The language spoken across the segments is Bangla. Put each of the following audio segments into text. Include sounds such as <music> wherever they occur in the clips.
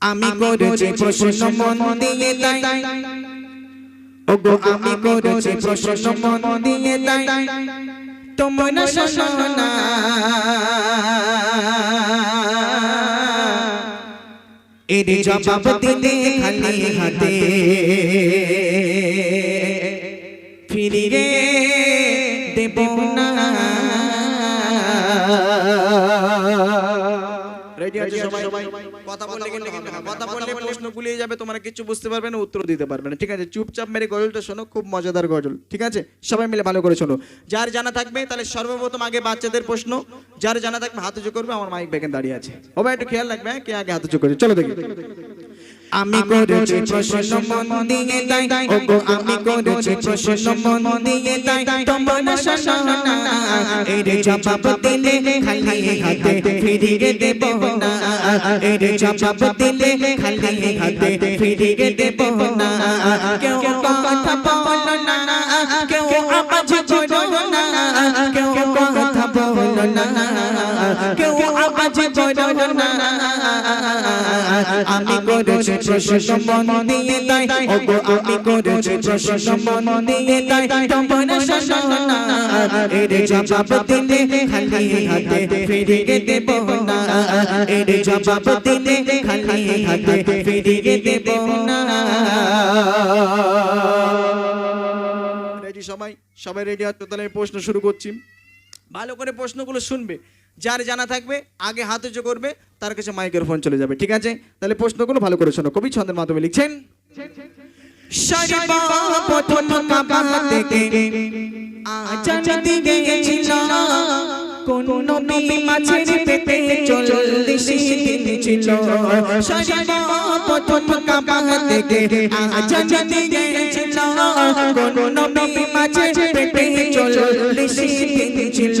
আমি করেছি প্রশ্ন মন দিয়ে ওগো, আমি করেছি প্রশ্ন মন দিয়ে তোমার না। জবাব খালি হাতে। ফিরিয়ে আছে সবাই। কথা বললে কিন্তু হবে না কথা বললে প্রশ্ন গুলিয়ে যাবে তোমরা কিছু বুঝতে পারবে না উত্তর দিতে পারবে না। ঠিক আছে চুপচাপ মেরে গজলটা শোনো খুব মজাদার গজল। ঠিক আছে সবাই মিলে ভালো করে শোনো। যার জানা থাকবে তাহলে সর্বপ্রথম আগে বাচ্চাদের প্রশ্ন। যার জানা থাকবে হাত উঁচু করবে আমার মাইক ব্যাগে দাঁড়িয়ে আছে। ও ভাই একটু খেয়াল রাখবে হ্যাঁ? কে আগে হাত উঁচু করে চলো দেখি। আমি করেছি প্রশ্ন মন দিয়ে তাই। ওগো আমি করেছি প্রশ্ন মন দিয়ে তাই। তোমরা শোনো না এর জবাব দিলে খালি হাতে ফিরিয়ে দেব না। এর জবাব দিলে খালি হাতে ফিরিয়ে দেব না। কেউ কথা প্রশ্ন দিয়ে তাই ওগো, আমি প্রশ্ন দিয়ে তাই তোমরা শোনো না এর জবাব দিলে খালি হাতে ফিরিয়ে দেব না। এর জবাব দিলে খালি হাতে ফিরিয়ে দেব না। সবাই? সবাই রেডি আছো তাহলে প্রশ্ন শুরু করছি। ভালো করে প্রশ্নগুলো শুনবে। যার জানা থাকবে, আগে হাত উঁচু করবে, তার কাছে মাইক্রোফোন ফোন চলে যাবে, ঠিক আছে? তাহলে প্রশ্নগুলো ভালো করে শোনো। কবি ছন্দের মাধ্যমে লিখছেন কোন নবী মাছের পেটে চল্লিশ ছিল প্রথম কাবা থেকে আজান দিয়েছিল। কোন নবী মাছের পেটে চল্লিশ দিন ছিল।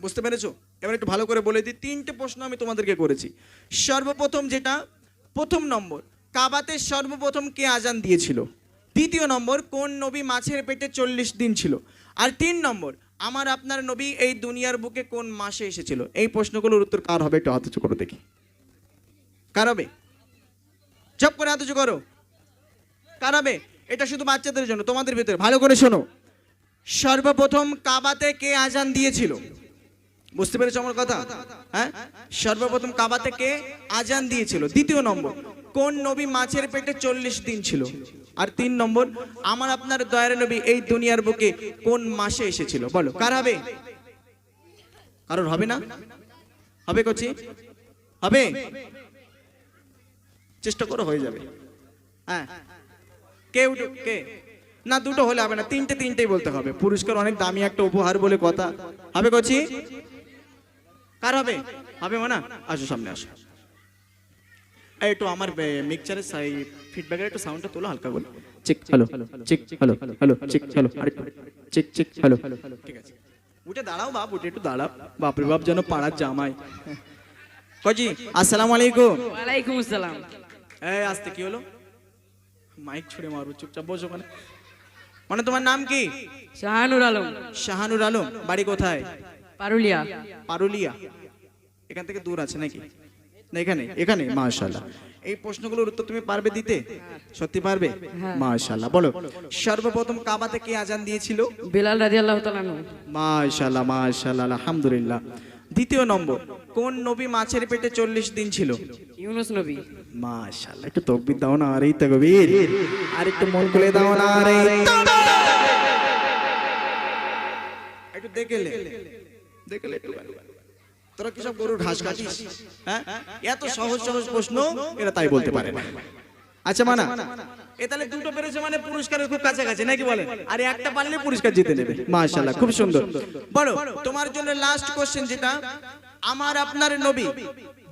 বুঝতে পেরেছ? এবার একটু ভালো করে বলে দিই, তিনটে প্রশ্ন আমি তোমাদেরকে করেছি। সর্বপ্রথম যেটা, প্রথম নম্বর, কাবাতে সর্বপ্রথম কে আজান দিয়েছিল? দ্বিতীয় নম্বর, কোন নবী মাছের পেটে চল্লিশ দিন ছিল? আর তিন নম্বর, আমার আপনার নবী এই দুনিয়ার বুকে কোন মাসে এসেছিল? এই প্রশ্নগুলোর উত্তর কার হবে? একটু হাত উঁচু করো দেখি। কার হবে? চপ করে হাত করো। কার হবে? এটা শুধু বাচ্চাদের জন্য, তোমাদের ভিতরে। ভালো করে শোনো। সর্বপ্রথম কাবাতে কে আজান দিয়েছিল? বুঝতে পেরেছ আমার কথা? হ্যাঁ? সর্বপ্রথম কাবাতে কে? আজান দিয়েছিল। দ্বিতীয় নম্বর, কোন নবী মাছের পেটে চল্লিশ দিন ছিল? আর তিন নম্বর, আমার আপনার দয়ার নবী এই দুনিয়ার বুকে কোন মাসে এসেছিল? বলো, কার হবে? কারোর হবে না? হবে কচি? হবে? চেষ্টা করো, হয়ে যাবে। হ্যাঁ। কে উঠো, কে? না, দুটো হলে হবে না, তিনটে তিনটেই বলতে হবে। পুরস্কার অনেক দামি একটা উপহার বলে কথা। হবে কচি? কার হবে? হবে মানা? আসো সামনে আসো। একটু আমার মিক্সচারের সাই ফিডব্যাকের একটু সাউন্ডটা তোলো হালকা করে। Check hello check hello hello check hello check check hello ঠিক আছে। উঠে দাঁড়াও বাপ উঠে একটু দাঁড়াও। বাপরে বাপ যেন পাড়ার জামাই। কজি আসসালামু আলাইকুম। ওয়ালাইকুম আসসালাম। এই আসতে কি হলো? মাইক ছুড়ে মারবো চুপচাপ বসো ওখানে। মানে তোমার নাম কি? শাহানুর আলম। শাহানুর আলম বাড়ি কোথায়? পারুলিয়া। পারুলিয়া। এখান থেকে দূর আছে নাকি? না এখানে এখানে মাশাআল্লাহ। এই প্রশ্নগুলোর উত্তর তুমি পারবে দিতে? সত্যি পারবে? মাশাআল্লাহ বলো। সর্বপ্রথম কাবাতে কে আজান দিয়েছিল? বিলাল রাজি আল্লাহ তালানু মাশাআল্লাহ মাশাআল্লাহ আলহামদুলিল্লাহ। দ্বিতীয় নম্বর কোন নবী মাছের পেটে চল্লিশ দিন ছিল? ইউনুস নবী। মাশাআল্লাহ একটু তকবির দাও না আরে তকবির। আর একটু মন খুলে দাও না আরে একটু দেখেলে দেখেলে একটু তোরা কি সব গরুর ঘাস কাটিস হ্যাঁ? এত সহজ সহজ প্রশ্ন এরা তাই বলতে পারে না। আচ্ছা মানা। এ তাহলে দুটো পেরেছে মানে পুরস্কারের খুব কাছাকাছি নাকি বলে আর একটা পারলে পুরস্কার জিতে নেবে। মাশাআল্লাহ খুব সুন্দর। বলো তোমার জন্য লাস্ট কোশ্চেন যেটা আমার আপনার নবী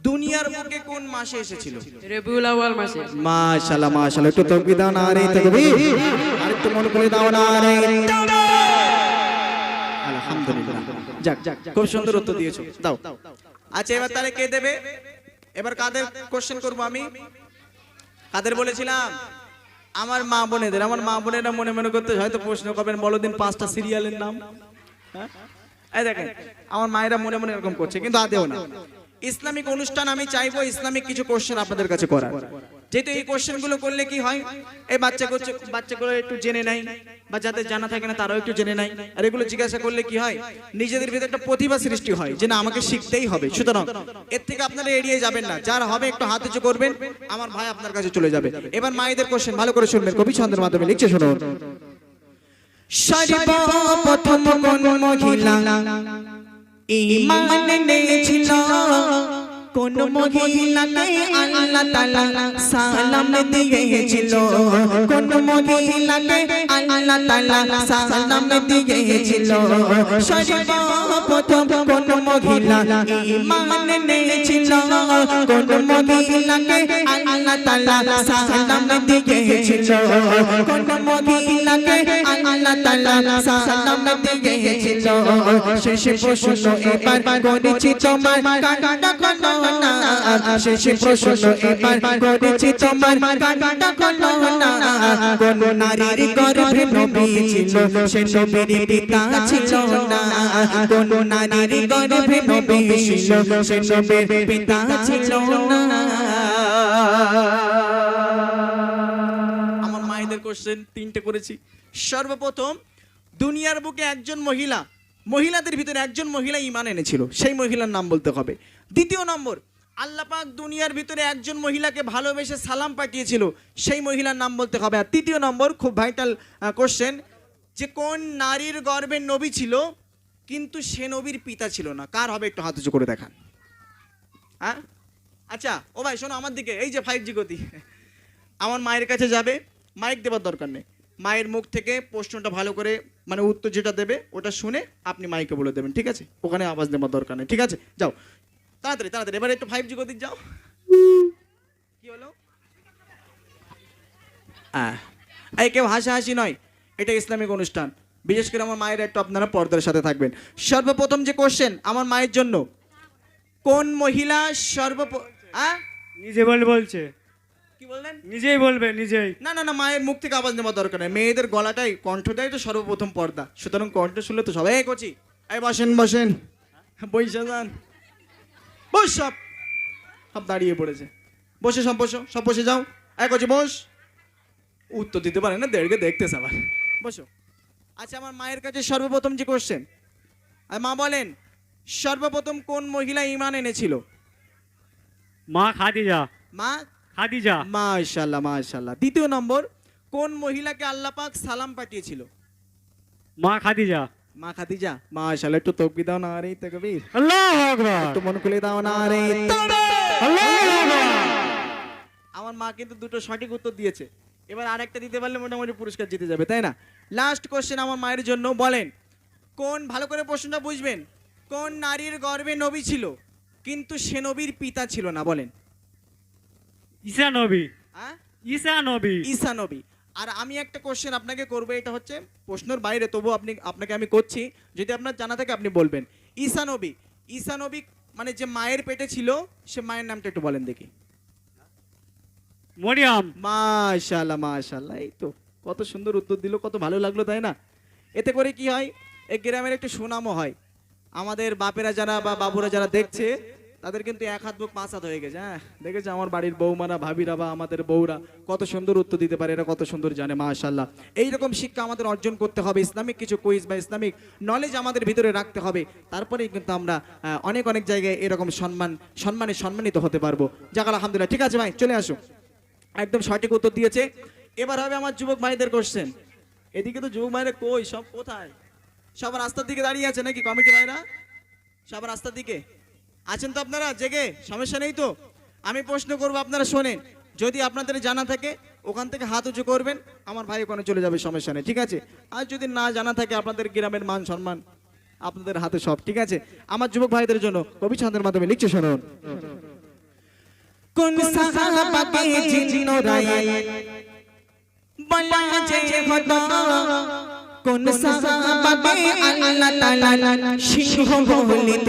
দুনিয়ার বুকে কোন মাসে এসেছিল? রবিউল আউয়াল মাসে। মাশাআল্লাহ মাশাআল্লাহ একটু তকবীর দাও না রে তকবীর। আর একটু মনে করে দাও না রে। যাক খুব সুন্দর উত্তর দিয়েছ। দাও। আচ্ছা এবার তাহলে কে দেবে? এবার কাদের কোশ্চেন করব আমি? কাদের বলেছিলাম? আমার মা বোনেদের। আমার মা বোনেরা মনে মনে করতে হয়তো প্রশ্ন করবেন বলো দিন পাঁচটা সিরিয়ালের নাম। হ্যাঁ? এই দেখেন আমার মায়েরা মনে মনে এরকম করছে কিন্তু আদেও না। ইসলামিক অনুষ্ঠান আমি চাইব, ইসলামিক কিছু কোশ্চেন আপনাদের কাছে করার। যেহেতু এই কোশ্চেনগুলো করলে কি হয়? এই বাচ্চা বাচ্চাগুলো একটু জেনে নেয়, বা যাদের জানা থাকে না তারাও একটু জেনে নেয়। আর এগুলো জিজ্ঞাসা করলে কি হয়? নিজেদের ভিতরে একটা প্রতিভা সৃষ্টি হয় যে না, আমাকে শিখতেই হবে। সুতরাং এর থেকে আপনারা এড়িয়ে যাবেন না। যার হবে একটু হাত উঁচু করবেন, আমার ভাই আপনার কাছে চলে যাবে। এবার মায়েদের কোশ্চেন ভালো করে শুনবেন। কবি ছন্দের মাধ্যমে লিখছে, শুনুন। মহিলা? ঈমান এনেছিল কোন মহিলাকে আল্লাহ তাআলা সালাম দিয়েছিল? কোন মহিলাকে আল্লাহ তাআলা সালাম দিয়েছিল? সর্বপ্রথম কোন মহিলা ঈমান এনেছিল? কোন মহিলাকে আল্লাহ তাআলা সালাম দিয়েছিল? কোন মহিলাকে আল্লাহ প্রশ্ন এবার করেছি তোমার শেষে প্রশ্ন এবার করেছি তোমার কোন নারীর গর্ভে নবী ছিল, সে নবীর পিতা ছিল না। কোন নারীর গর্ভে নবী ছিল, সে নবীর পিতা ছিল না। আমার মায়েদের কোশ্চেন তিনটে করেছি। সর্বপ্রথম, দুনিয়ার বুকে একজন মহিলা মহিলাদের ভিতরে একজন মহিলা ইমান এনেছিল, সেই মহিলার নাম বলতে হবে। দ্বিতীয় নম্বর, আল্লাহ পাক দুনিয়ার ভিতরে একজন মহিলাকে ভালোবেসে সালাম পাঠিয়েছিল, সেই মহিলার নাম বলতে হবে। আর তৃতীয় নম্বর, খুব ভাইটাল কোশ্চেন যে কোন নারীর গর্ভে নবী ছিল, কিন্তু সে নবীর পিতা ছিল না। কার হবে একটু হাত উঁচু করে দেখান। হ্যাঁ আচ্ছা ও ভাই শোনো আমার দিকে, এই যে ফাইভ জি গতি, আমার মায়ের কাছে যাবে মাইক দেবার দরকার নেই। মায়ের মুখ থেকে প্রশ্নটা ভালো করে মানে উত্তর যেটা দেবে, ওটা শুনে আপনি মাইকে বলে দেবেন, ঠিক আছে? ওখানে আওয়াজ দেওয়ার দরকার নেই, ঠিক আছে? যাও। তাড়াতাড়ি তাড়াতাড়ি, এবার একটু ফাইভ জি গতির যাও। কি হলো? হ্যাঁ এই কেউ হাসাহাসি নয়, এটা ইসলামিক অনুষ্ঠান। বিশেষ করে আমার মায়ের একটু আপনারা পর্দার সাথে থাকবেন। সর্বপ্রথম যে কোশ্চেন আমার মায়ের জন্য, কোন মহিলা সর্বপ আহ? নিজে বল বলছে। কি বললেন? নিজেই বলবে নিজেই। না না না মায়ের মুখ থেকে আওয়াজ নেওয়া দরকার নেই। মেয়েদের গলাটাই কণ্ঠটাই তো সর্বপ্রথম পর্দা। সুতরাং কণ্ঠ শুনলে তো সবাই করছি এই বসেন বসেন। বৈশা যান। বস সব। সব দাঁড়িয়ে পড়েছে। বসে সব বসো সব বসে যাও। এক করছি বস। উত্তর দিতে পারে না দেড়কে দেখতে সবার বসো। আচ্ছা আমার মায়ের কাছে সর্বপ্রথম যে কোশ্চেন আর মা বলেন সর্বপ্রথম কোন মহিলা ইমান এনেছিল? মা খাদিজা। মা খাদিজা মাশাল্লাহ মাশাল্লাহ দ্বিতীয় নম্বর কোন মহিলাকে আল্লাহ পাক সালাম পাঠিয়েছিল? মা খাদিজা। মা খাদিজা মাশাল্লাহ একটু তকবি দাও না রে তকবীর। আল্লাহু আকবার। একটু মন খুলে দাও না রে আল্লাহু আকবার। আমার মা কিন্তু দুটো সঠিক উত্তর দিয়েছে। এবার আরেকটা দিতে পারলে মোটামুটি পুরস্কার জিতে যাবে তাই না? লাস্ট কোশ্চেন আমার মায়ের জন্য বলেন কোন ভালো করে প্রশ্নটা বুঝবেন কোন নারীর গর্ভে নবী ছিল কিন্তু সে নবীর পিতা ছিল না বলেন। ঈসা নবী। হ্যাঁ? ঈসা নবী। ঈসা নবী। আর আমি একটা কোশ্চেন আপনাকে করব এটা হচ্ছে প্রশ্নের বাইরে তবু আপনি আপনাকে আমি করছি যদি আপনার জানা থাকে আপনি বলবেন। ঈসা নবী ঈসা নবী মানে যে মায়ের পেটে ছিল সে মায়ের নামটা একটু বলেন দেখি। মরিয়াম। মাশাল্লাহ মাশাল্লাহ এই তো কত সুন্দর উত্তর দিল কত ভালো লাগল তাই না? এতে করে কি হয় এই গ্রামের একটু সুনামও হয়। আমাদের বাপেরা যারা বা বাবুরা যারা দেখছে তাদের কিন্তু এক হাত বুক পাঁচ হাত হয়ে গেছে হ্যাঁ। দেখেছে, আমার বাড়ির বৌমারা, ভাবিরা বা আমাদের বউরা কত সুন্দর উত্তর দিতে পারে, এরা কত সুন্দর জানে মাশাল্লাহ এইরকম শিক্ষা আমাদের অর্জন করতে হবে, ইসলামিক কিছু কুইজ বা ইসলামিক নলেজ আমাদের ভিতরে রাখতে হবে। তারপরেই কিন্তু আমরা অনেক অনেক জায়গায় এরকম সম্মান, সম্মানে সম্মানিত হতে পারব। যাক, আলহামদুলিল্লাহ, ঠিক আছে ভাই, চলে আসো। একদম সঠিক উত্তর দিয়েছে। এবার হবে আমার যুবক ভাইদের কোশ্চেন এদিকে তো যুবক ভাইরা কই, সব কোথায়? সব রাস্তার দিকে দাঁড়িয়ে আছে নাকি কমিটি ভাইরা? সব রাস্তার দিকে? আছেন তো আপনারা? জেগে? সমস্যা নেই তো? আমি প্রশ্ন করব আপনারা শোনেন। যদি আপনাদের জানা থাকে ওখান থেকে হাত উঁচু করবেন আমার ভাই ওখানে চলে যাবে সমস্যা নেই ঠিক আছে? আর যদি না জানা থাকে আপনাদের গ্রামের মান সম্মান আপনাদের হাতে সব ঠিক আছে? আমার যুবক ভাইদের জন্য কবি ছন্দের মাধ্যমে লিখছে শুনুন। কোন সাহাবাকে জিন্ন রায় বলা যে হতো কোন সাহাবাকে আল্লাহ তাআলা সিংহ বলিত।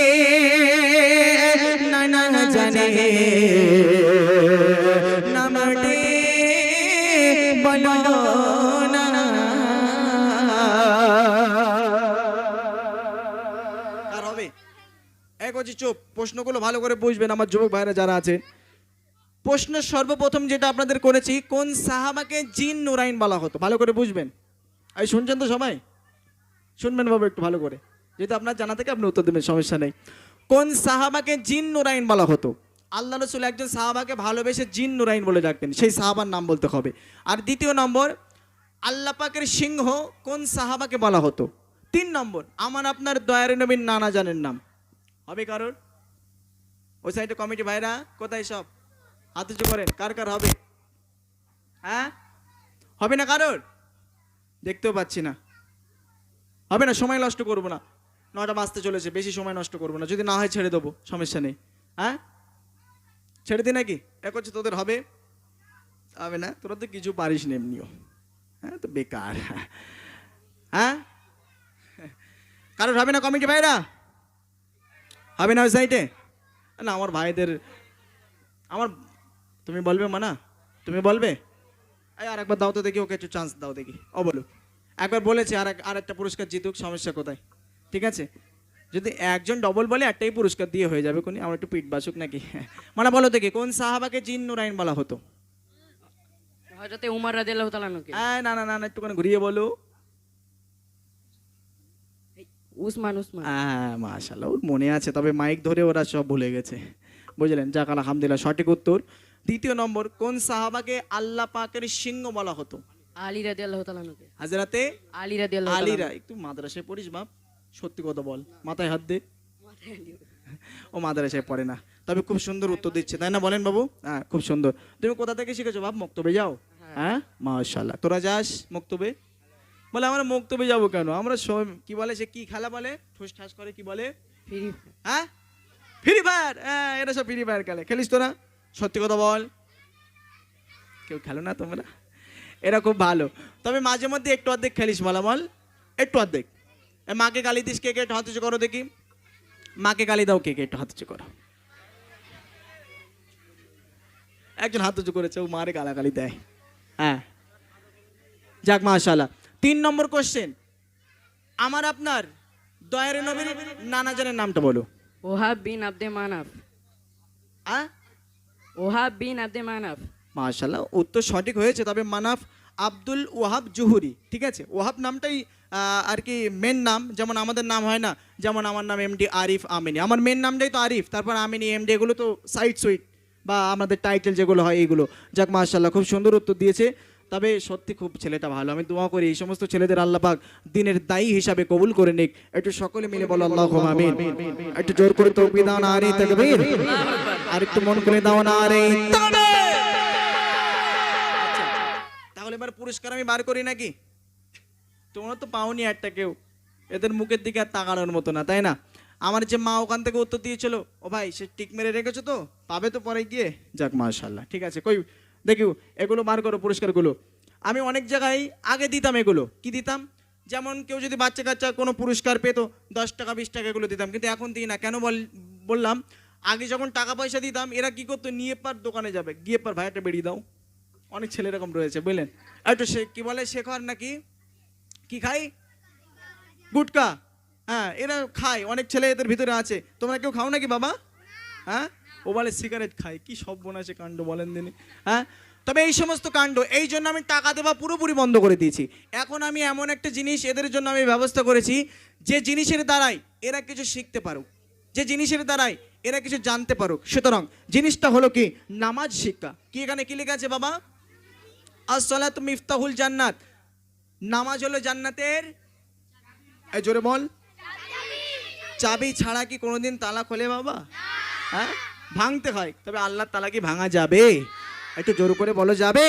জানে নামটি বলো না। প্রশ্নগুলো ভালো করে বুঝবেন আমার যুবক ভাইরা যারা আছে। প্রশ্ন সর্বপ্রথম যেটা আপনাদের করেছি, কোন সাহাবাকে জিন নুরাইন বলা হতো? ভালো করে বুঝবেন। এই শুনছেন তো সবাই? শুনবেন বাবু একটু ভালো করে। যেহেতু আপনার জানা থেকে আপনি উত্তর দেবেন, সমস্যা নেই। কোন সাহাবাকে জিন নুরাইন বলা হতো? আল্লাহ রসুল একজন সাহাবাকে ভালোবেসে জিন নুরাইন বলে ডাকতেন, সেই সাহাবার নাম বলতে হবে। আর দ্বিতীয় নম্বর, আল্লাহ পাকের সিংহ কোন সাহাবাকে বলা হতো? তিন নম্বর, আমার আপনার দয়ার নবীর নানা জানের নাম। হবে কারোর? ওই সাইডে কমিটি ভাইরা, কোথায় সব? হাত উঁচু করেন, কার কার হবে? হ্যাঁ? হবে না কারোর? দেখতেও পাচ্ছি না। হবে না, সময় নষ্ট করব না। নটা বাজতে চলেছে, বেশি সময় নষ্ট করব না। যদি না হয় ছেড়ে দেবো, সমস্যা নেই। হ্যাঁ? ছেড়ে দিই নাকি? এক হচ্ছে তোদের হবে? হবে না? তোরা তো কিছু পারিস না এমনিও। হ্যাঁ তো বেকার। হ্যাঁ? কারোর হবে না কমিটি ভাইরা? হবে না ওই সাইডে না, আমার ভাইদের আমার তুমি বলবে মানা? তুমি বলবে? আর একবার দাও তো দেখি, ওকে একটু চান্স দাও দেখি। ও বলুক। একবার বলেছে আর আর একটা পুরস্কার জিতুক, সমস্যা কোথায়? ঠিক আছে? যদি একজন ডবল বলে একটাই পুরস্কার দিয়ে হয়ে যাবে কোনি আমার একটু পিঠ বাসুক নাকি? <laughs> মানে বলো দেখি কোন সাহাবাকে জিন নুরাইন বলা হতো? হজরতে উমর রাজি আল্লাহ তালানুকে না না না না একটুখানি ঘুরিয়ে বলো। উসমান উসমান। হ্যাঁ মাশাল্লাহ ওর মনে আছে তবে মাইক ধরে ওরা সব ভুলে গেছে। বুঝলেন? যাক আলহামদুলিল্লাহ সঠিক উত্তর। দ্বিতীয় নম্বর কোন সাহাবাকে আল্লাহ পাকের সিংহ বলা হতো? আলী রাজি আল্লাহ তালানুকে হাজরাতে আলী রাজি আল্লাহ আলীরা একটু মাদ্রাসায় পড়িস বাপ। সত্যি কথা বল মাথায় হাত দে। ও মাদ্রাসায় পড়ে না। তবে খুব সুন্দর উত্তর দিচ্ছে তাই না বলেন বাবু? হ্যাঁ খুব সুন্দর। তুমি কোথা থেকে শিখেছো বাপ? মক্তবে যাও। হ্যাঁ। মাশাল্লাহ তোরা যাস মক্তবে? বলে আমরা মক্তবে যাব কেন? আমরা সব- কি বলে সে কি খেলা বলে? ঠুস ঠাস করে কি বলে? ফ্রি হ্যাঁ? Free fire! হ্যাঁ এটা সব ফ্রি ফায়ার খেলে। খেলিস তোরা? সত্যি কথা বল। কেউ খেলো না তোমরা? এরা খুব ভালো। তবে মাঝে মধ্যে একটু অর্ধেক খেলিস বলা বল। একটু অর্ধেক। মাকে গালি দিস কে কে একটু হাত উঁচু করো দেখি। মাকে গালি দাও কে কে একটু হাত উঁচু করো। একজন হাত উঁচু করেছে ও মারে গালাগালি দেয়। হ্যাঁ। যাক মাশাল্লাহ তিন নম্বর কোশ্চেন আমার আপনার দয়ার নবীর নানা জনের নামটা বলো। ওহাব বিন আব্দে মানাফ হ্যাঁ ওহাব বিন আব্দে মানাফ মাশাল্লাহ উত্তর সঠিক হয়েছে তবে মানাফ আব্দুল ওয়াহাব জুহুরি ঠিক আছে? ওয়াহাব নামটাই আর কি মেন নাম যেমন আমাদের নাম হয় না যেমন আমার নাম এমডি আরিফ আমিনি। আমার মেন নামটাই তো আরিফ তারপর আমিনি এমডি এগুলো তো সাইড সুইট বা আমাদের টাইটেল যেগুলো হয় এইগুলো যাক মাশাল্লাহ খুব সুন্দর উত্তর দিয়েছে। তবে সত্যি খুব ছেলেটা ভালো আমি দোয়া করি এই সমস্ত ছেলেদের আল্লাহ পাক দিনের দায়ী হিসাবে কবুল করে নিক। একটু সকলে মিলে বলো আল্লাহ আমিন। একটু জোর করে তো আর একটু মন করে দাও না আরে আচ্ছা, তাহলে এবার পুরস্কার আমি বার করি নাকি? তোমরা তো পাওনি একটা কেউ। এদের মুখের দিকে আর তাকানোর মতো না, তাই না? আমার যে মা ওখান থেকে উত্তর দিয়েছিল, ও ভাই, সে টিক মেরে রেখেছো তো? পাবে তো পরে গিয়ে? যাক মাশাল্লাহ ঠিক আছে, কই দেখিও, এগুলো বার করো পুরস্কারগুলো আমি অনেক জায়গায় আগে দিতাম এগুলো। কি দিতাম? যেমন কেউ যদি বাচ্চা কাচ্চা কোনো পুরস্কার পেতো, দশ টাকা, বিশ টাকা এগুলো দিতাম, কিন্তু এখন দিই না। কেন বল বললাম, আগে যখন টাকা পয়সা দিতাম, এরা কি করতো? নিয়ে পার দোকানে যাবে। গিয়ে পার ভাইয়াটা বেরিয়ে দাও। অনেক ছেলে এরকম রয়েছে, বুঝলেন? একটু সে কি বলে, শেখর নাকি? কি খাই? গুটকা। হ্যাঁ এরা খায়, অনেক ছেলে এদের ভিতরে আছে। তোমরা কেউ খাও নাকি বাবা? হ্যাঁ? ও বলে, সিগারেট খায় কি সব বোনাসে কাণ্ড বলেন দিনে হ্যাঁ? তবে এই সমস্ত কাণ্ড, এই জন্য আমি টাকা দেওয়া পুরোপুরি বন্ধ করে দিয়েছি। এখন আমি এমন একটা জিনিস এদের জন্য আমি ব্যবস্থা করেছি, যে জিনিসের দ্বারাই এরা কিছু শিখতে পারুক। যে জিনিসের দ্বারাই এরা কিছু জানতে পারুক। সুতরাং জিনিসটা হলো কি? নামাজ শিক্ষা। কি এখানে কি লেখা আছে বাবা? আসসালাত মিফতাহুল জান্নাত। নামাজ হলো জান্নাতের। জোরে বল। চাবি ছাড়া কি কোনোদিন তালা খোলে বাবা? হ্যাঁ? ভাঙতে হয়, তবে আল্লাহর তালা কি ভাঙা যাবে? একটু জোর করে বলো, যাবে?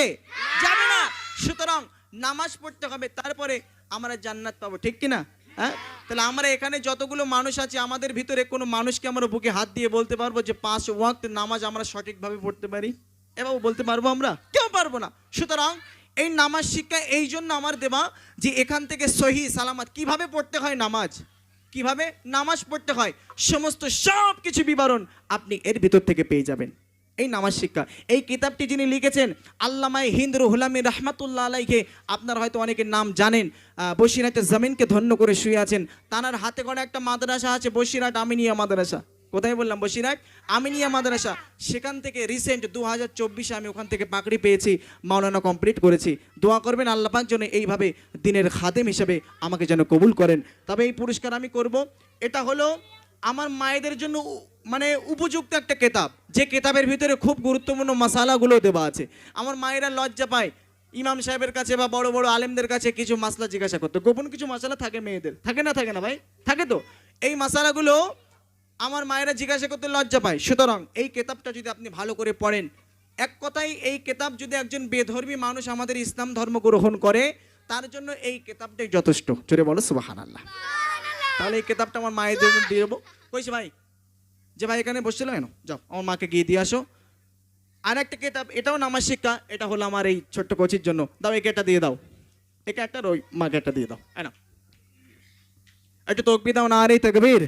যাবে না। সুতরাং নামাজ পড়তে হবে, তারপরে আমরা জান্নাত পাবো, ঠিক কি না হ্যাঁ? তাহলে আমরা এখানে যতগুলো মানুষ আছে, আমাদের ভিতরে কোনো মানুষকে আমরা বুকে হাত দিয়ে বলতে পারব যে পাঁচ ওয়াক্ত নামাজ আমরা সঠিকভাবে পড়তে পারি? এবার বলতে পারব আমরা? কেউ পারব না। সুতরাং এই নামাজ শিক্ষা এই জন্য আমার দেওয়া যে এখান থেকে সহি সালামাত। কীভাবে পড়তে হয় নামাজ? কীভাবে? নামাজ পড়তে হয়। সমস্ত সব কিছু বিবরণ আপনি এর ভিতর থেকে পেয়ে যাবেন। এই নামাজ শিক্ষা। এই কিতাবটি যিনি লিখেছেন আল্লামাই হিন্দ রুহুলামি রহমাতুল্লাহ আলাইকে আপনারা হয়তো অনেকের নাম জানেন বসিরহাটের জমিনকে ধন্য করে শুয়ে আছেন। তানার হাতে গড়া একটা মাদ্রাসা আছে বসিরহাট আমিনিয়া মাদ্রাসা। কোথায় বললাম, বসিরহাট? আমিনিয়া মাদ্রাসা। সেখান থেকে রিসেন্ট দু হাজার আমি ওখান থেকে পাকড়ি পেয়েছি, মাওলানা কমপ্লিট করেছি। দোয়া করবেন আল্লাহ পাক যেন এইভাবে দিনের খাদেম হিসেবে আমাকে যেন কবুল করেন। তবে এই পুরস্কার আমি করব। এটা হলো আমার মায়েদের জন্য মানে উপযুক্ত একটা কেতাব। যে কেতাবের ভিতরে খুব গুরুত্বপূর্ণ মশালাগুলো দেওয়া আছে। আমার মায়েরা লজ্জা পায়। ইমাম সাহেবের কাছে বা বড় বড় আলেমদের কাছে কিছু মশলা জিজ্ঞাসা করতে। গোপন কিছু মশলা থাকে মেয়েদের? থাকে না থাকে না ভাই? থাকে তো? এই মশালাগুলো আমার মায়েরা জিজ্ঞাসা করতে লজ্জা পায়। সুতরাং এই কেতাবটা যদি আপনি ভালো করে পড়েন এক কথাই এই কেতাব যদি একজন বেধর্মী মানুষ আমাদের ইসলাম ধর্ম গ্রহণ করে তার জন্য এই কেতাবটাই যথেষ্ট। চলে বলো সুবাহান আল্লাহ তাহলে এই কেতাবটা আমার মায়ের জন্য দিয়ে দেবো। কইছে ভাই? যে ভাই এখানে বসছিল কেন? যাও আমার মাকে গিয়ে দিয়ে আসো। আর একটা কেতাব এটাও নামাজ শিক্ষা এটা হলো আমার এই ছোট্ট কোচির জন্য। দাও একে একটা দিয়ে দাও। একে একটা আর ওই মাকে একটা দিয়ে দাও। হ্যাঁ না একটু তকবি দাও না আর এই তকবীর।